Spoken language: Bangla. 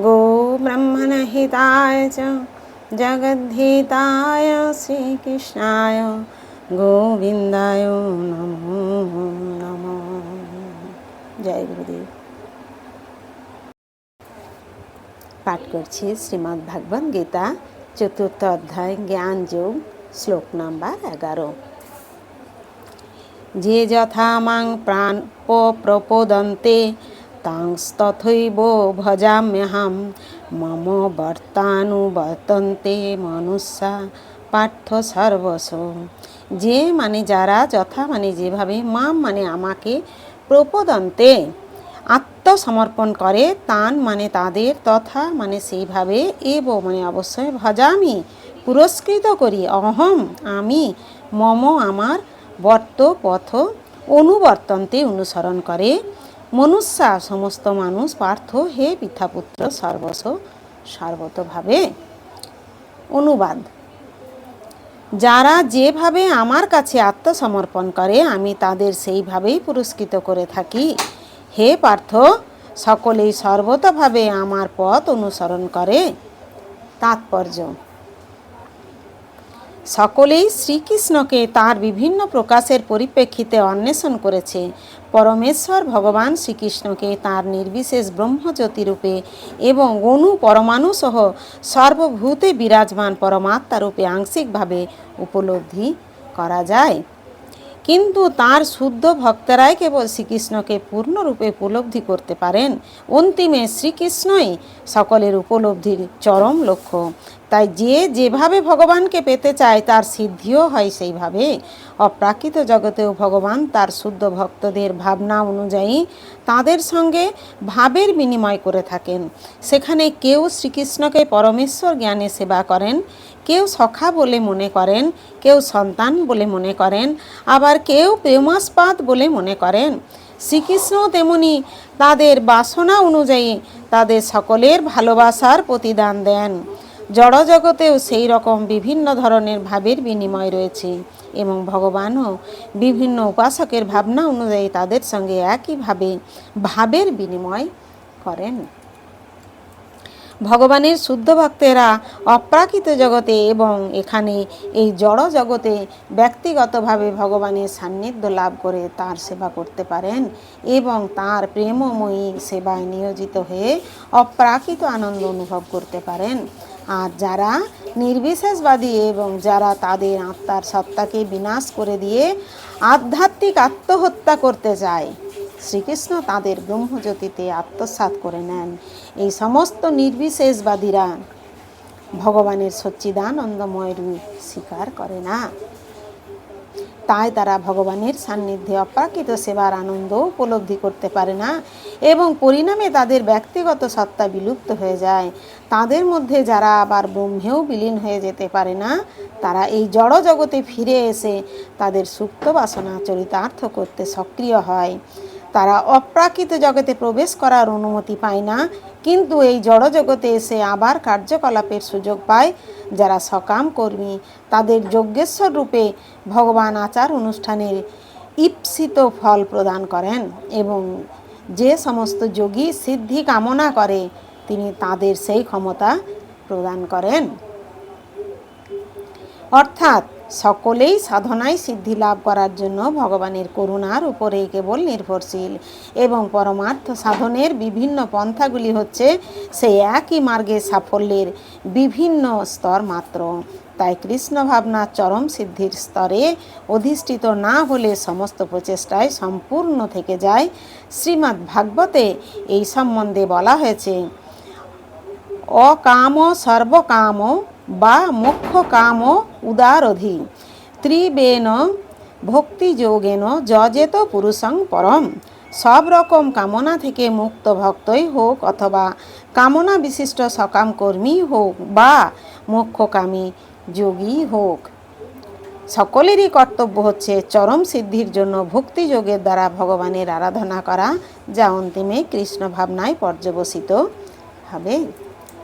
গো ব্রহ্মণহিতায় চ জগদ্ধিতায় শ্রীকৃষ্ণায় গোবিন্দায় নমো নমো জয় গুরুদেব পাঠ করছি শ্রীমদ্ ভাগবত গীতা চতুর্থ অধ্যায় জ্ঞান যোগ শ্লোক নাম্বার এগারো যে যথা মাং প্রাণ প্রপোদন্তে তাংস্তথৈব ভজাম্যহম মম বর্তানুবর্তন্তে মনুষ্যা পার্থ সর্বস যে মানে যারা যথা মানে যেভাবে মাম মানে আমাকে প্রপদন্তে, আত্মসমর্পণ করে, তান মানে তাদের, তথা মানে সেইভাবে এব মানে অবশ্যই ভজামি, পুরস্কৃত করি, অহম আমি মম আমার বর্ত পথ অনুবর্তন্তে অনুসরণ করে মনুষ্যা সমস্ত মানুষ পার্থ হে পিতাপুত্র সর্বস্ব সর্বতভাবে। অনুবাদ। যারা যেভাবে আমার কাছে আত্মসমর্পণ করে, আমি তাদের সেইভাবেই পুরস্কৃত করে থাকি। হে পার্থ, সকলেই সর্বতভাবে আমার পথ অনুসরণ করে। তাৎপর্য সকলেই শ্রীকৃষ্ণকে তার বিভিন্ন প্রকাশের পরিপ্রেক্ষিতে অন্বেষণ করেছে। পরমেশ্বর ভগবান শ্রীকৃষ্ণকে তার নির্বিশেষ ব্রহ্মজ্যোতি রূপে এবং গণু পরমাণু সহ সর্বভূতে বিরাজমান পরমাত্মা রূপে আংশিকভাবে উপলব্ধি করা যায়। কিন্তু তার শুদ্ধ ভক্তরাই কেবল শ্রীকৃষ্ণকে পূর্ণরূপে উপলব্ধি করতে পারেন। অন্তিমে শ্রীকৃষ্ণই সকলের উপলব্ধির চরম লক্ষ্য। তাই যে যেভাবে ভগবানকে পেতে চায়, তার সিদ্ধিও হয় সেইভাবে। অপ্রাকৃত জগতেও ভগবান তার শুদ্ধ ভক্তদের ভাবনা অনুযায়ী তাদের সঙ্গে ভাবের বিনিময় করে থাকেন। সেখানে কেউ শ্রীকৃষ্ণকে পরমেশ্বর জ্ঞানে সেবা করেন। কেউ সখা বলে মনে করেন, কেউ সন্তান বলে মনে করেন, আবার কেউ প্রেমাস্পাদ বলে মনে করেন। শ্রীকৃষ্ণ তেমনি তাদের বাসনা অনুযায়ী তাদের সকলের ভালোবাসার প্রতিদান দেন। জড়জগতেও সেই রকম বিভিন্ন ধরনের ভাবের বিনিময় রয়েছে এবং ভগবানও বিভিন্ন উপাসকের ভাবনা অনুযায়ী তাদের সঙ্গে একইভাবে ভাবের বিনিময় করেন। ভগবানের শুদ্ধ ভক্তেরা অপ্রাকৃত জগতে এবং এখানে এই জড় জগতে ব্যক্তিগতভাবে ভগবানের সান্নিধ্য লাভ করে তার সেবা করতে পারেন এবং তার প্রেমময়ী সেবায় নিয়োজিত হয়ে অপ্রাকৃত আনন্দ অনুভব করতে পারেন। আর যারা নির্বিশেষবাদী এবং যারা তাদের আত্মার সত্তাকে বিনাশ করে দিয়ে আধ্যাত্মিক আত্মহত্যা করতে চায় শ্রীকৃষ্ণ তাদের ব্রহ্মজ্যোতিতে আত্মসাৎ করে নেন। এই সমস্ত নির্বিশেষবাদীরা ভগবানের সচ্চিদানন্দময় রূপ স্বীকার করে না। তাই তারা ভগবানের সান্নিধ্যে অপ্রাকৃত সেবার আনন্দ উপলব্ধি করতে পারে না এবং পরিণামে তাদের ব্যক্তিগত সত্তা বিলুপ্ত হয়ে যায়। তাদের মধ্যে যারা আবার ব্রহ্মেও বিলীন হয়ে যেতে পারে না, তারা এই জড় জগতে ফিরে এসে তাদের সুপ্ত বাসনা চরিতার্থ করতে সক্রিয় হয়। তারা অপ্রাকৃত জগতে প্রবেশ করার অনুমতি পায় না, কিন্তু এই জড় জগতে এসে আবার কার্যকলাপের সুযোগ পায় যারা সকাম কর্মী। তাদের যজ্ঞেশ্বর রূপে ভগবান আচার অনুষ্ঠানের ঈপ্সিত ফল প্রদান করেন এবং যে সমস্ত যোগী সিদ্ধি কামনা করে, তিনি তাদের সেই ক্ষমতা প্রদান করেন। অর্থাৎ সকলেই সাধনায় সিদ্ধি লাভ করার জন্য ভগবানের করুণার উপরেই কেবল নির্ভরশীল এবং পরমার্থ সাধনের বিভিন্ন পন্থাগুলি হচ্ছে সেই একই মার্গে সাফল্যের বিভিন্ন স্তর মাত্র। তাই কৃষ্ণ ভাবনা চরম সিদ্ধির স্তরে অধিষ্ঠিত না হলে সমস্ত প্রচেষ্টায় সম্পূর্ণ থেকে যায়। শ্রীমদ্ ভাগবতে এই সম্বন্ধে বলা হয়েছে, অকাম সর্বকাম বা মোক্ষ কাম উদারধি। ত্রিবেন ভক্তিযোগেন যজেত পুরুষং পরম। সব রকম কামনা থেকে মুক্ত ভক্তই হোক অথবা কামনা বিশিষ্ট সকাম কর্মী হোক বা মোক্ষকামী যোগী হোক। সকলেরই কর্তব্য হচ্ছে চরম সিদ্ধির জন্য ভক্তিযোগের দ্বারা ভগবানের আরাধনা করা, যা অন্তিমে কৃষ্ণ ভাবনায় পর্যবসিত হবে।